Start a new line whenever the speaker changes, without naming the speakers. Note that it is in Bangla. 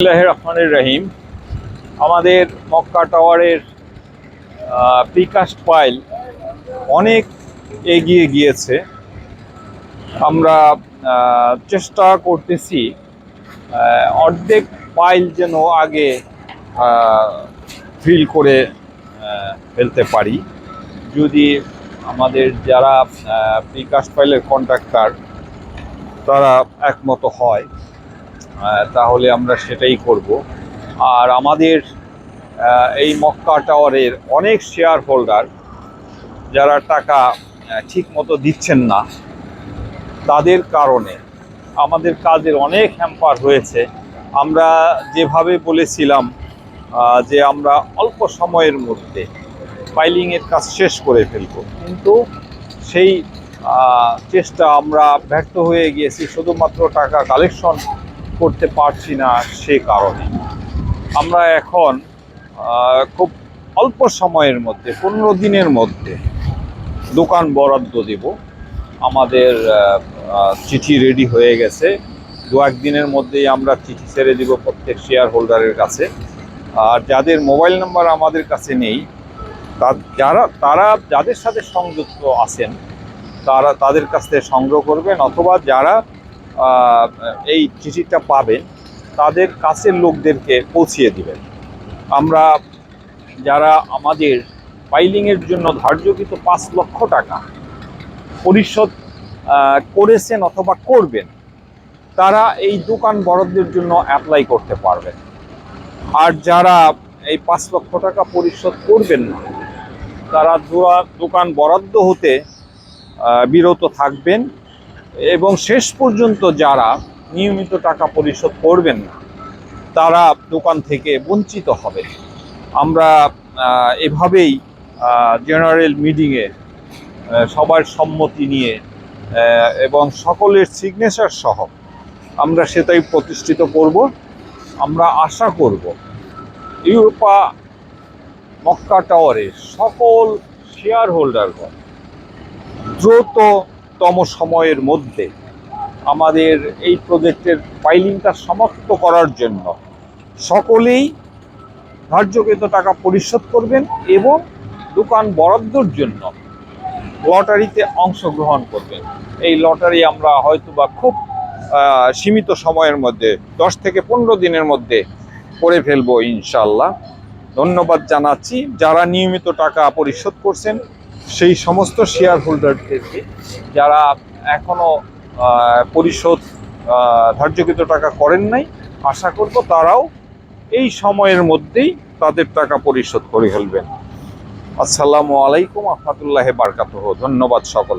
বিসমিল্লাহির রহমানির রহিম। আমাদের মক্কা টাওয়ারের প্রিকাস্ট ফাইল অনেক এগিয়ে গিয়েছে। আমরা চেষ্টা করতেছি অর্ধেক পাইল যেন আগে ফিল করে ফেলতে পারি। যদি আমাদের যারা প্রিকাস্ট ফাইলের কন্ট্রাক্টর তারা একমত হয়। তাহলে আমরা সেটাই করব। আর আমাদের এই মক্কা টাওয়ারের অনেক শেয়ার হোল্ডার যারা টাকা ঠিক মতো দিচ্ছেন না, তাদের কারণে আমাদের কাজের অনেক হ্যাম্পার হয়েছে। আমরা যেভাবে বলেছিলাম যে আমরা অল্প সময়ের মধ্যে ফাইলিংয়ের কাজ শেষ করে ফেলব। কিন্তু সেই চেষ্টা আমরা ব্যর্থ হয়ে গিয়েছি, শুধুমাত্র টাকা কালেকশন করতে পারছি না সে কারণে। আমরা এখন খুব অল্প সময়ের মধ্যে, পনেরো দিনের মধ্যে দোকান বরাদ্দ দেব। আমাদের চিঠি রেডি হয়ে গেছে। দু একদিনের মধ্যেই আমরা চিঠি ছেড়ে দিব প্রত্যেক শেয়ার হোল্ডারের কাছে। আর যাদের মোবাইল নাম্বার আমাদের কাছে নেই তা- যারা, তারা যাদের সাথে সংযুক্ত আছেন, তারা তাদের কাছ থেকে সংগ্রহ করবেন। অথবা যারা এই চিঠিটা পাবেন, তাদের কাছের লোকদেরকে পৌঁছিয়ে দিবেন। আমরা যারা আমাদের ফাইলিংয়ের জন্য ধার্যকৃত পাঁচ লক্ষ টাকা পরিশোধ করেছেন অথবা করবেন, তারা এই দোকান বরাদ্দের জন্য অ্যাপ্লাই করতে পারবেন। আর যারা এই পাঁচ লক্ষ টাকা পরিশোধ করবেন না, তারা দোকান বরাদ্দ হতে বিরত থাকবেন। এবং শেষ পর্যন্ত যারা নিয়মিত টাকা পরিশোধ করবেন না, তারা দোকান থেকে বঞ্চিত হবে। আমরা এভাবেই জেনারেল মিটিংয়ে সবার সম্মতি নিয়ে এবং সকলের সিগনেচার সহ আমরা সেটাই প্রতিষ্ঠিত করব। আমরা আশা করব ইউরোপা মক্কা টাওয়ারের সকল শেয়ার হোল্ডারগণ দ্রুততম সময়ের মধ্যে আমাদের এই প্রজেক্টের ফাইলিংটা সমাপ্ত করার জন্য সকলেই ধার্যকৃত টাকা পরিশোধ করবেন এবং দোকান বরাদ্দর জন্য লটারিতে অংশগ্রহণ করবেন। এই লটারি আমরা হয়তো বা খুব সীমিত সময়ের মধ্যে, দশ থেকে পনেরো দিনের মধ্যে করে ফেলব ইনশাল্লাহ ধন্যবাদ জানাচ্ছি। যারা নিয়মিত টাকা পরিশোধ করছেন সেই সমস্ত শেয়ার হোল্ডারদেরকে যারা এখনও পরিশোধ ধার্যকৃত টাকা করেন নাই, আশা করব তারাও এই সময়ের মধ্যেই তাদের টাকা পরিশোধ করে ফেলবেন। আসসালামু আলাইকুম, আহমতুল্লাহ বারকাতহ। ধন্যবাদ সকল